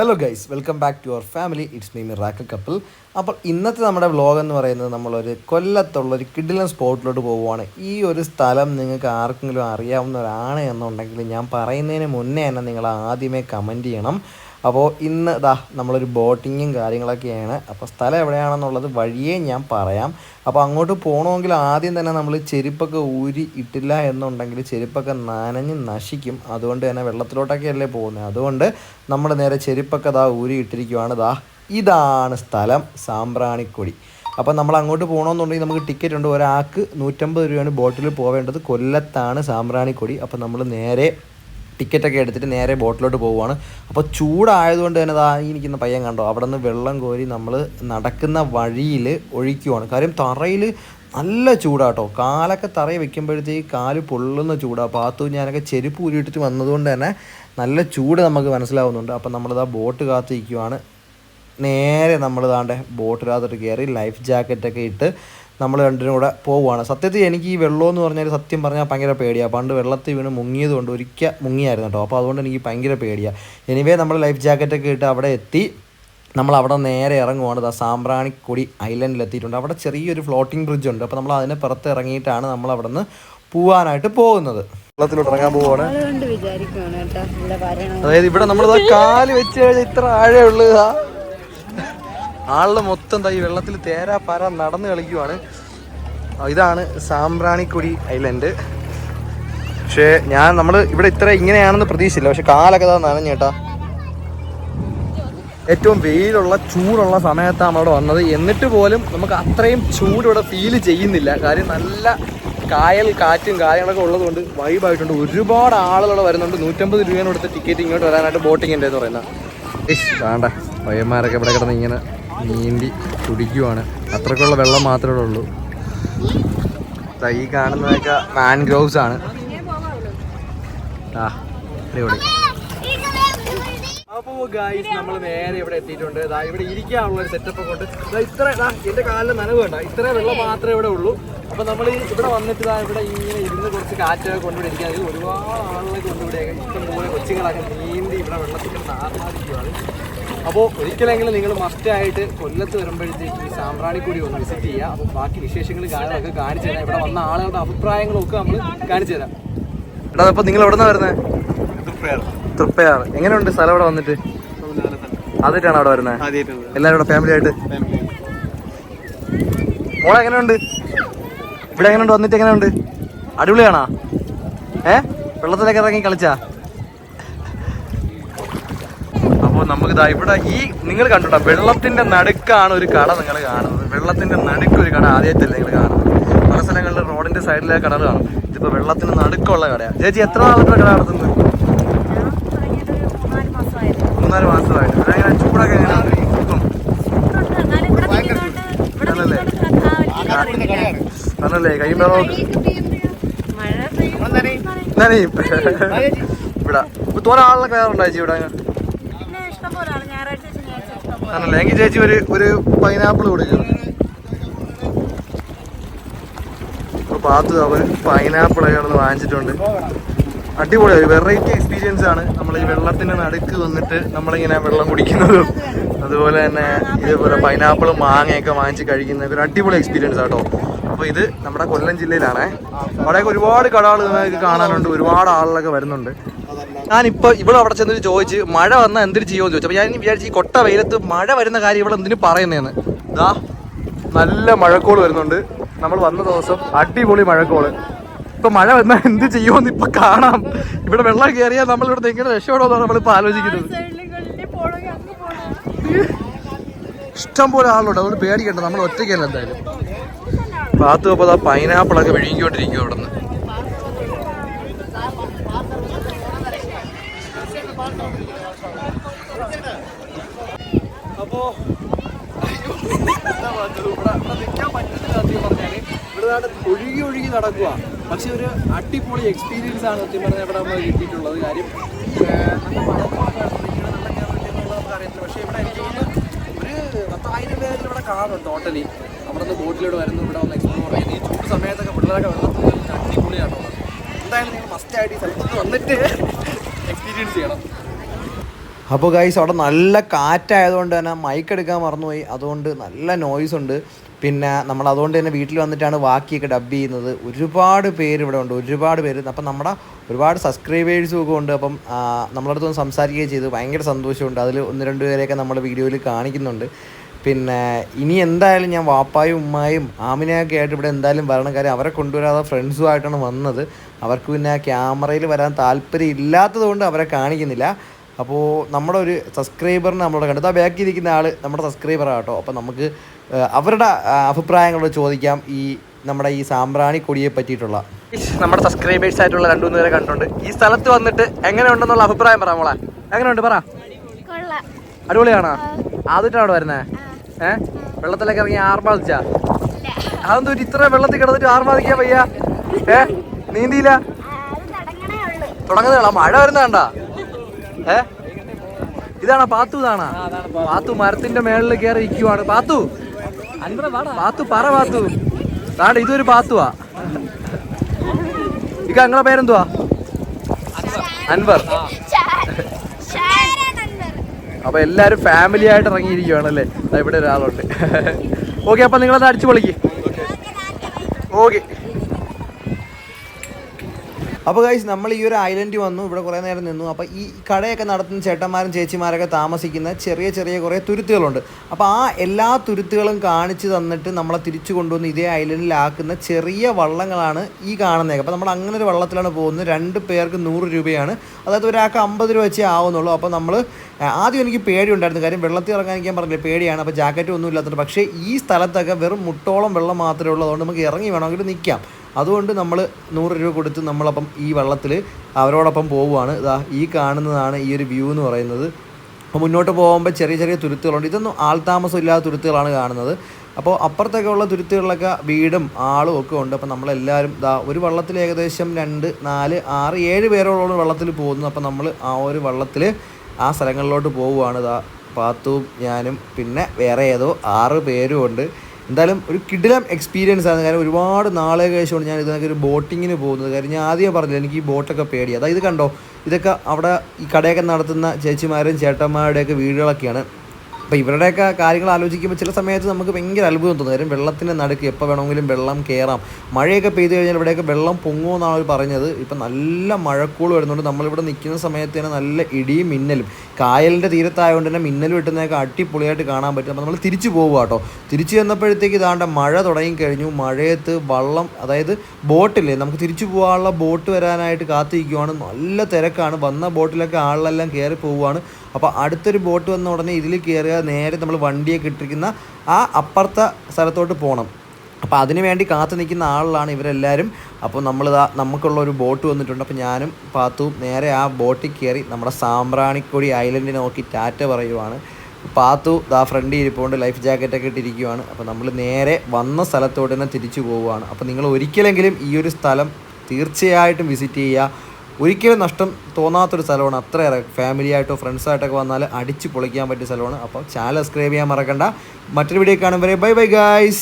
Hello guys welcome back to our family it's me miracle couple അപ്പോൾ ഇന്നത്തെ നമ്മുടെ vlog എന്ന് പറയുന്നത് നമ്മളൊരു കൊല്ലത്തുള്ള ഒരു കിഡിലൻ സ്പോട്ടിലോട്ട് പോവുകയാണ്. ഈ ഒരു സ്ഥലം നിങ്ങൾക്ക് ആർക്കെങ്കിലും അറിയാവുന്നവരാണ് എന്നുണ്ടെങ്കിൽ ഞാൻ പറയുന്നതിന് മുന്നേ തന്നെ നിങ്ങൾ ആദ്യമേ കമന്റ് ചെയ്യണം. അപ്പോൾ ഇന്ന് ഇതാ നമ്മളൊരു ബോട്ടിങ്ങും കാര്യങ്ങളൊക്കെയാണ്. അപ്പോൾ സ്ഥലം എവിടെയാണെന്നുള്ളത് വഴിയേ ഞാൻ പറയാം. അപ്പോൾ അങ്ങോട്ട് പോകണമെങ്കിൽ ആദ്യം തന്നെ നമ്മൾ ചെരുപ്പൊക്കെ ഊരി ഇട്ടില്ല എന്നുണ്ടെങ്കിൽ ചെരുപ്പൊക്കെ നനഞ്ഞ് നശിക്കും. അതുകൊണ്ട് തന്നെ വെള്ളത്തിലോട്ടൊക്കെ അല്ലേ പോകുന്നത്. അതുകൊണ്ട് നമ്മൾ നേരെ ചെരുപ്പൊക്കെ ദാ ഊരി ഇട്ടിരിക്കുവാണ്. ദാ ഇതാണ് സ്ഥലം. സാമ്പ്രാണിക്കൊടി. അപ്പോൾ നമ്മൾ അങ്ങോട്ട് പോകണമെന്നുണ്ടെങ്കിൽ നമുക്ക് ടിക്കറ്റ് ഉണ്ട്. ഒരാൾക്ക് നൂറ്റമ്പത് രൂപയാണ് ബോട്ടിൽ പോവേണ്ടത്. കൊല്ലത്താണ് സാമ്പ്രാണിക്കൊടി. അപ്പോൾ നമ്മൾ നേരെ ടിക്കറ്റൊക്കെ എടുത്തിട്ട് നേരെ ബോട്ടിലോട്ട് പോവുകയാണ്. അപ്പോൾ ചൂടായതുകൊണ്ട് തന്നെ ദാ ഈ നിൽക്കുന്ന പയ്യൻ കണ്ടോ അവിടെ നിന്ന് വെള്ളം കോരി നമ്മൾ നടക്കുന്ന വഴിയിൽ ഒഴിക്കുവാണ്. കാര്യം തറയിൽ നല്ല ചൂടാട്ടോ. കാലൊക്കെ തറയിൽ വെക്കുമ്പോഴത്തേക്ക് കാൽ പൊള്ളുന്ന ചൂടാണ് പാത്തു ഞാനൊക്കെ ചെരുപ്പ് ഊരിയിട്ടിട്ട് വന്നതുകൊണ്ട് തന്നെ നല്ല ചൂട് നമുക്ക് മനസ്സിലാവുന്നുണ്ട്. അപ്പം നമ്മളിതാ ബോട്ട് കാത്തിരിക്കുവാണ് നേരെ നമ്മൾ താണ്ടെ ബോട്ടിനകത്തോട്ട് കയറി ലൈഫ് ജാക്കറ്റൊക്കെ ഇട്ട് നമ്മൾ രണ്ടിനും കൂടെ പോവുകയാണ്. സത്യത്തിൽ എനിക്ക് ഈ വെള്ളം എന്ന് പറഞ്ഞാൽ സത്യം പറഞ്ഞാൽ ഭയങ്കര പേടിയാണ് പണ്ട് വെള്ളത്തിൽ വീണ് മുങ്ങിയത് കൊണ്ട് ഒരിക്കൽ മുങ്ങിയായിരുന്നു കേട്ടോ. അപ്പോൾ അതുകൊണ്ട് എനിക്ക് ഭയങ്കര പേടിയാണ് എനിവേ നമ്മൾ ലൈഫ് ജാക്കറ്റൊക്കെ ഇട്ട് അവിടെ എത്തി. നമ്മൾ അവിടെ നേരെ ഇറങ്ങുവാണ്. ദാ സാമ്പ്രാണിക്കൊടി ഐലൻഡിൽ എത്തിയിട്ടുണ്ട്. അവിടെ ചെറിയൊരു ഫ്ലോട്ടിംഗ് ബ്രിഡ്ജ് ഉണ്ട്. അപ്പോൾ നമ്മൾ അതിന് പുറത്ത് ഇറങ്ങിയിട്ടാണ് നമ്മൾ അവിടെ നിന്ന് പോവാനായിട്ട് പോകുന്നത്. വെള്ളത്തിലോട്ട് ഇറങ്ങാൻ പോവാണ്. അതായത് ഇവിടെ നമ്മൾ കാൽ വെച്ച് കഴിഞ്ഞാൽ ഇത്ര ആഴേ ഉള്ളു. ആളിൽ മൊത്തം എന്താ ഈ വെള്ളത്തിൽ തേരാ പാര നടന്ന് കളിക്കുവാണ്. ഇതാണ് സാമ്പ്രാണിക്കുടി ഐലൻഡ്. പക്ഷേ ഞാൻ നമ്മൾ ഇവിടെ ഇത്ര ഇങ്ങനെയാണെന്ന് പ്രതീക്ഷിച്ചില്ല. പക്ഷെ കാലൊക്കെ താ നനഞ്ഞേട്ടാ ഏറ്റവും വെയിലുള്ള ചൂടുള്ള സമയത്താണ് നമ്മളവിടെ വന്നത്. എന്നിട്ട് പോലും നമുക്ക് അത്രയും ചൂട് ഇവിടെ ഫീൽ ചെയ്യുന്നില്ല. കാര്യം നല്ല കായൽ കാറ്റും കാര്യങ്ങളൊക്കെ ഉള്ളതുകൊണ്ട് വൈബായിട്ടുണ്ട് ഒരുപാട് ആളുകൾ വരുന്നുണ്ട്. നൂറ്റമ്പത് രൂപയാണ് കൊടുത്ത് ടിക്കറ്റ് ഇങ്ങോട്ട് വരാനായിട്ട് ബോട്ടിങ്ങിന്റെ എന്ന് പറയുന്നത് വേണ്ട. പയ്യന്മാരൊക്കെ ഇവിടെ കിടന്ന് ഇങ്ങനെ നീന്തി കുടിക്കുവാണ്. അത്രക്കുള്ള വെള്ളം മാത്രമേ ഉള്ളൂ. ഈ കാണുന്നതൊക്കെ മാൻഗ്രോവ്സ് ആണ്. ആ അടിപൊളി. അപ്പോൾ ഗായ്സ് നമ്മൾ നേരെ ഇവിടെ എത്തിയിട്ടുണ്ട്. ദാ ഇവിടെ ഇരിക്കാനുള്ള ഒരു സെറ്റപ്പ് കൊണ്ട് ദാ ഇത്ര ദാ എന്റെ കാലിൽ നനവ് വേണ്ട ഇത്ര വെള്ളം മാത്രമേ ഇവിടെ ഉള്ളൂ. അപ്പൊ നമ്മൾ ഇവിടെ വന്നിട്ട് ദാ ഇവിടെ ഇങ്ങനെ ഇരുന്ന് കുറച്ച് കാറ്റൊക്കെ കൊണ്ടുവിടെ ഇരിക്കാൻ ഒരുപാട് ആളുകളെ കൊണ്ടുപോയി ഇഷ്ടം പോലെ കൊച്ചുങ്ങളൊക്കെ നീന്തി ഇവിടെ വെള്ളത്തിൽ ആർമാദിക്കുകയാണ് അപ്പോൾ ഒരിക്കലെങ്കിലും നിങ്ങൾ മസ്റ്റ് ആയിട്ട് കൊല്ലത്ത് വരുമ്പോഴത്തേക്ക് ഈ സാമ്പ്രാണിക്കുടി ഒന്ന് വിസിറ്റ് ചെയ്യുക. അപ്പോൾ ബാക്കി വിശേഷങ്ങൾ കാര്യങ്ങളൊക്കെ കാണിച്ചു തരാം. ഇവിടെ വന്ന ആളുകളുടെ അഭിപ്രായങ്ങളൊക്കെ നമ്മൾ കാണിച്ചു തരാം. എടാ അപ്പോൾ നിങ്ങൾ എവിടെ നിന്നാണ് വരുന്നത് തൃപ്പയാറ് എങ്ങനെയുണ്ട് സ്ഥലം ഇവിടെ വന്നിട്ട്? ആദ്യമായിട്ടാണ് അവിടെ വരുന്നത് എല്ലാവരും കൂടെ ഫാമിലി ആയിട്ട്? മോളെ എങ്ങനെയുണ്ട് ഇവിടെ എങ്ങനെയുണ്ട്? വന്നിട്ട് എങ്ങനെയുണ്ട്? അടിപൊളിയാണോ? ഏ? വെള്ളത്തിലൊക്കെ ഇറങ്ങി കളിച്ചാ? അപ്പോൾ നമുക്ക് ഇതാ ഇവിടെ ഈ നിങ്ങൾ കണ്ടോ വെള്ളത്തിന്റെ നടുക്കാണ് ഒരു കട നിങ്ങൾ കാണുന്നത്. വെള്ളത്തിന്റെ നടുക്ക് ഒരു കട ആദ്യമായിട്ടല്ലേ നിങ്ങൾ കാണുന്നത്. പല സ്ഥലങ്ങളിൽ റോഡിന്റെ സൈഡിലെ കടകൾ കാണും. ഇതിപ്പോൾ വെള്ളത്തിന് നടുക്കുള്ള കടയാണ് ചേച്ചി എത്ര നാളത്തെ കട നടത്തുന്നത് മൂന്നാൽ മാസമായിട്ട്. എങ്ങനെ ചൂടൊക്കെ എങ്ങനെയാണ് നല്ലല്ലേ? നല്ലല്ലേ? കൈ വെള്ളമൊക്കെ നനയും. ഇവിടെ. ഇപ്പൊ തോന്നെ ആളിനെ കയറുണ്ടോ ചേച്ചി ഇവിടെ? ആണല്ലേ? എങ്കിൽ ചേച്ചി ഒരു ഒരു പൈനാപ്പിൾ കൊടുക്കും. പാത്തു അവൻ പൈനാപ്പിൾ വാങ്ങിച്ചിട്ടുണ്ട്. അടിപൊളി ഒരു വെറൈറ്റി എക്സ്പീരിയൻസ് ആണ്. നമ്മൾ ഈ വെള്ളത്തിന്റെ നടുക്ക് വന്നിട്ട് നമ്മളിങ്ങനെ വെള്ളം കുടിക്കുന്നതും അതുപോലെ തന്നെ ഇതേപോലെ പൈനാപ്പിളും മാങ്ങയൊക്കെ വാങ്ങിച്ച് കഴിക്കുന്ന ഒരു അടിപൊളി എക്സ്പീരിയൻസ് ആണ് ആട്ടോ. അപ്പോൾ ഇത് നമ്മുടെ കൊല്ലം ജില്ലയിലാണേ. അവിടെയൊക്കെ ഒരുപാട് കടകൾ കാണാനുണ്ട്. ഒരുപാട് ആളുകളൊക്കെ വരുന്നുണ്ട്. ഞാനിപ്പോ ഇവിടെ അവിടെ ചെന്നിട്ട് ചോദിച്ച് മഴ വന്നാൽ എന്തിനു ചെയ്യുമെന്ന് ചോദിച്ചു? അപ്പൊ ഞാൻ വിചാരിച്ചു ഈ കൊട്ട വെയിലത്ത് മഴ വരുന്ന കാര്യം ഇവിടെ എന്തിനു പറയുന്നതെന്ന് ദാ നല്ല മഴക്കോൾ വരുന്നുണ്ട്. നമ്മൾ വന്ന ദിവസം അടിപൊളി മഴക്കോൾ. ഇപ്പൊ മഴ വന്നാൽ എന്ത് ചെയ്യുമെന്ന് ഇപ്പൊ കാണാം. ഇവിടെ വെള്ളം കയറിയാൽ നമ്മൾ ഇവിടെ എങ്ങനെ രക്ഷപ്പെടുമെന്നാണ് നമ്മളിപ്പോ ആലോചിക്കുന്നത്. ഇഷ്ടം പോലെ ആളുണ്ട്. അതുകൊണ്ട് പേടിക്കണ്ട. നമ്മൾ ഒറ്റയ്ക്കല്ല എന്തായാലും. പാത്തു അപ്പോൾ പൈനാപ്പിൾ ഒക്കെ വിഴുങ്ങിക്കൊണ്ടിരിക്കും അവിടെ നിന്ന് ഇവിടെ ഒഴുകി ഒഴുകി നടക്കുക പക്ഷെ ഒരു അടിപൊളി എക്സ്പീരിയൻസ് ആണ് സത്യം പറഞ്ഞാൽ ഇവിടെ നമ്മൾ കിട്ടിയിട്ടുള്ളത് കാര്യം. അറിയത്തില്ല. പക്ഷേ ഇവിടെ എനിക്ക് ഒരു പത്തായിരം പേരിൽ ഇവിടെ കാണും ടോട്ടലി അവിടെ നിന്ന് ബോട്ടിലൂടെ വരുന്നു. ഇവിടെ ഒന്ന് എക്സ്പ്ലോർ ചെയ്യുന്നു. ഈ ചൂട് സമയത്തൊക്കെ പിള്ളേരൊക്കെ വെള്ളത്തിൽ അടിപൊളിയാണ്? എന്തായാലും നിങ്ങൾ മസ്റ്റ് ആയിട്ട് ഈ സ്ഥലത്ത് വന്നിട്ട് എക്സ്പീരിയൻസ് ചെയ്യണം. അപ്പോൾ ഗൈസ് അവിടെ നല്ല കാറ്റായതുകൊണ്ട് തന്നെ മൈക്ക് എടുക്കാൻ മറന്നുപോയി. അതുകൊണ്ട് നല്ല നോയ്സ് ഉണ്ട്. പിന്നെ നമ്മൾ അതുകൊണ്ട് തന്നെ വീട്ടിൽ വന്നിട്ടാണ് ബാക്കിയൊക്കെ ഡബ് ചെയ്യുന്നത്. ഒരുപാട് പേര് ഇവിടെ ഉണ്ട്. ഒരുപാട് പേര്. അപ്പം നമ്മുടെ ഒരുപാട് സബ്സ്ക്രൈബേഴ്സും ഒക്കെ ഉണ്ട്. അപ്പം നമ്മളടുത്ത് ഒന്ന് സംസാരിക്കുകയും ചെയ്തു. ഭയങ്കര സന്തോഷമുണ്ട്. അതിൽ ഒന്ന് രണ്ട് പേരെയൊക്കെ നമ്മൾ വീഡിയോയിൽ കാണിക്കുന്നുണ്ട്. പിന്നെ ഇനി എന്തായാലും ഞാൻ വാപ്പായും ഉമ്മായും ആമിനയൊക്കെ ആയിട്ട് ഇവിടെ എന്തായാലും വരണം. കാര്യം അവരെ കൊണ്ടുവരാതെ ഫ്രണ്ട്സുമായിട്ടാണ് വന്നത്. അവർക്ക് പിന്നെ ക്യാമറയിൽ വരാൻ താല്പര്യം ഇല്ലാത്തത് അവരെ കാണിക്കുന്നില്ല. അപ്പോൾ നമ്മുടെ ഒരു സബ്സ്ക്രൈബറിനെ നമ്മളോട് കണ്ടു. ആ ബാക്കിൽ ഇരിക്കുന്ന ആൾ നമ്മുടെ സബ്സ്ക്രൈബറാണ് കേട്ടോ. അപ്പോൾ നമുക്ക് അവരുടെ അഭിപ്രായങ്ങളോട് ചോദിക്കാം. ഈ നമ്മുടെ ഈ സാമ്പ്രാണി കൊടിയെ പറ്റിയിട്ടുള്ള. നമ്മുടെ സബ്സ്ക്രൈബേഴ്സ് ആയിട്ടുള്ള രണ്ടു മൂന്ന് പേരെ കണ്ടുണ്ട് ഈ സ്ഥലത്ത് വന്നിട്ട് എങ്ങനെയുണ്ടെന്നുള്ള അഭിപ്രായം പറ മോളെ. എങ്ങനെയുണ്ട്? പറ. കൊള്ളാം. അടിപൊളിയാണോ? ആദ്യമായിട്ടാണ് അവിടെ വരുന്നേ ഏ? വെള്ളത്തിലൊക്കെ ഇറങ്ങി ആർമാദിച്ചാ? അതെന്തോ ഇത്ര വെള്ളത്തിൽ കിടന്നിട്ട് ആർമാദിക്കാ വയ്യ? ഏ? നീന്തിയില്ല? തുടങ്ങുന്നതാണോ മഴ വരുന്ന കണ്ടാ ഏ? ഇതാണ് പാത്തു ഇതാണോ? പാത്തു മരത്തിന്റെ മേളിൽ കയറി ഇരിക്കുവാണ്. പാത്തു. പാത്തു പറ പാത്തു. താണ്ട ഇതൊരു പാത്തുവാ. ഇക്ക നിങ്ങളെ പേരെന്തുവാ? അൻവർ. അപ്പൊ എല്ലാരും ഫാമിലി ആയിട്ട് ഇറങ്ങിയിരിക്കുവാണല്ലേ ദാ ഇവിടെ ഒരാളുണ്ട്. ഓക്കെ അപ്പൊ നിങ്ങളത് അടിച്ചു പൊളിക്ക്? ഓക്കെ. അപ്പോൾ ഗൈസ് നമ്മൾ ഈ ഒരു ഐലൻഡ് വന്നു ഇവിടെ കുറേ നേരം നിന്നു. അപ്പോൾ ഈ കടയൊക്കെ നടത്തുന്ന ചേട്ടന്മാരും ചേച്ചിമാരൊക്കെ താമസിക്കുന്ന ചെറിയ ചെറിയ കുറേ തുരുത്തുകളുണ്ട്. അപ്പോൾ ആ എല്ലാ തുരുത്തുകളും കാണിച്ചു തന്നിട്ട് നമ്മളെ തിരിച്ചു കൊണ്ടുവന്ന് ഇതേ ഐലൻഡിലാക്കുന്ന ചെറിയ വള്ളങ്ങളാണ് ഈ കാണുന്നത്. അപ്പോൾ നമ്മൾ അങ്ങനെ ഒരു വള്ളത്തിലാണ് പോകുന്നത്. രണ്ട് പേർക്ക് നൂറ് രൂപയാണ്. അതായത് ഒരാൾക്ക് അമ്പത് രൂപ വെച്ചേ ആവുന്നുള്ളൂ. അപ്പോൾ നമ്മൾ ആദ്യം എനിക്ക് പേടിയുണ്ടായിരുന്നു. കാര്യം വെള്ളത്തിൽ ഇറങ്ങാൻ എനിക്ക് പറഞ്ഞില്ലേ പേടിയാണ്. അപ്പോൾ ജാക്കറ്റ് ഒന്നും ഇല്ലാത്തത് പക്ഷേ ഈ സ്ഥലത്തൊക്കെ വെറും മുട്ടോളം വെള്ളം മാത്രമേ ഉള്ളൂ. അതുകൊണ്ട് നമുക്ക് ഇറങ്ങി വേണമെങ്കിൽ നിൽക്കാം. അതുകൊണ്ട് നമ്മൾ നൂറ് രൂപ കൊടുത്ത് നമ്മളപ്പം ഈ വള്ളത്തിൽ അവരോടൊപ്പം പോവുകയാണ്. ഇതാ ഈ കാണുന്നതാണ് ഈ ഒരു വ്യൂ എന്ന് പറയുന്നത്. അപ്പോൾ മുന്നോട്ട് പോകുമ്പോൾ ചെറിയ ചെറിയ തുരുത്തുകളുണ്ട്. ഇതൊന്നും ആൾതാമസം ഇല്ലാത്ത തുരുത്തുകളാണ് കാണുന്നത്. അപ്പോൾ അപ്പുറത്തൊക്കെ ഉള്ള തുരുത്തുകളിലൊക്കെ വീടും ആളും ഒക്കെ ഉണ്ട്. അപ്പോൾ നമ്മളെല്ലാവരും ഇതാ ഒരു വള്ളത്തിൽ ഏകദേശം രണ്ട് നാല് ആറ് ഏഴ് പേരോളം വള്ളത്തിൽ പോകുന്നു. അപ്പോൾ നമ്മൾ ആ ഒരു വള്ളത്തിൽ ആ സ്ഥലങ്ങളിലോട്ട് പോവുകയാണ്. ഇതാ പാത്തുവും ഞാനും പിന്നെ വേറെ ഏതോ ആറ് പേരും ഉണ്ട്. എന്തായാലും ഒരു കിടിലം എക്സ്പീരിയൻസ് ആണ്. കാരണം ഒരുപാട് നാളെ കഴിച്ചുകൊണ്ട് ഞാൻ ഇതിനൊക്കെ ഒരു ബോട്ടിങ്ങിന് പോകുന്നത്. കാര്യം ഞാൻ ആദ്യം പറഞ്ഞില്ല എനിക്ക് ഈ ബോട്ടൊക്കെ പേടി അതായത് കണ്ടോ ഇതൊക്കെ അവിടെ ഈ കടയൊക്കെ നടത്തുന്ന ചേച്ചിമാരും ചേട്ടന്മാരുടെയൊക്കെ വീടുകളൊക്കെയാണ്. അപ്പോൾ ഇവരുടെയൊക്കെ കാര്യങ്ങൾ ആലോചിക്കുമ്പോൾ ചില സമയത്ത് നമുക്ക് ഭയങ്കര അത്ഭുതം തോന്നും. കാര്യം വെള്ളത്തിന്റെ നടുക്ക് എപ്പോൾ വേണമെങ്കിലും വെള്ളം കയറാം മഴയൊക്കെ പെയ്തു കഴിഞ്ഞാൽ ഇവിടെയൊക്കെ വെള്ളം പൊങ്ങുമോ എന്നാണ് അവർ പറഞ്ഞത്. ഇപ്പം നല്ല മഴക്കൂൾ വരുന്നുണ്ട്. നമ്മളിവിടെ നിൽക്കുന്ന സമയത്ത് തന്നെ നല്ല ഇടിയും മിന്നലും. കായലിന്റെ തീരത്തായതുകൊണ്ട് തന്നെ മിന്നൽ വെട്ടുന്നതൊക്കെ അടിപൊളിയായിട്ട് കാണാൻ പറ്റും. അപ്പോൾ നമ്മൾ തിരിച്ചു പോകുക കേട്ടോ. തിരിച്ചു ചെന്നപ്പോഴത്തേക്ക് ഇതാണ്ട് മഴ തുടങ്ങി കഴിഞ്ഞു. മഴയത്ത് വള്ളം അതായത് ബോട്ടില്ലേ നമുക്ക് തിരിച്ചു പോകാനുള്ള ബോട്ട് വരാനായിട്ട് കാത്തിരിക്കുവാണ്. നല്ല തിരക്കാണ്. വന്ന ബോട്ടിലൊക്കെ ആളിലെല്ലാം കയറി പോവുകയാണ്. അപ്പോൾ അടുത്തൊരു ബോട്ട് വന്ന ഉടനെ ഇതിൽ കയറുക. നേരെ നമ്മൾ വണ്ടിയൊക്കെ ഇട്ടിരിക്കുന്ന ആ അപ്പുറത്തെ സ്ഥലത്തോട്ട് പോകണം. അപ്പോൾ അതിന് വേണ്ടി കാത്തു നിൽക്കുന്ന ആളിലാണ് ഇവരെല്ലാവരും അപ്പോൾ നമ്മൾ നമുക്കുള്ള ഒരു ബോട്ട് വന്നിട്ടുണ്ട്. അപ്പോൾ ഞാനും പാത്തുവും നേരെ ആ ബോട്ടിൽ കയറി നമ്മുടെ സാമ്പ്രാണിക്കൊടി ഐലൻഡിനെ നോക്കി ടാറ്റ പറയുവാണ്. പാത്തു ദാ ഫ്രണ്ട് ഇരിപ്പുണ്ട് ലൈഫ് ജാക്കറ്റൊക്കെ ഇട്ടിരിക്കുവാണ്. അപ്പോൾ നമ്മൾ നേരെ വന്ന സ്ഥലത്തോട്ട് തന്നെ തിരിച്ചു പോവുകയാണ്. അപ്പോൾ നിങ്ങൾ ഒരിക്കലെങ്കിലും ഈ ഒരു സ്ഥലം തീർച്ചയായിട്ടും വിസിറ്റ് ചെയ്യുക. ഒരിക്കലും നഷ്ടം തോന്നാത്തൊരു സ്ഥലമാണ്. അത്രയേറെ ഫാമിലി ആയിട്ടോ ഫ്രണ്ട്സായിട്ടൊക്കെ വന്നാൽ അടിച്ച് പൊളിക്കാൻ പറ്റിയ സ്ഥലമാണ്. അപ്പോൾ ചാനൽ സബ്സ്ക്രൈബ് ചെയ്യാൻ മറക്കണ്ട. മറ്റൊരു വീഡിയോ കാണുമ്പോൾ ബൈ ബൈ ഗായ്സ്.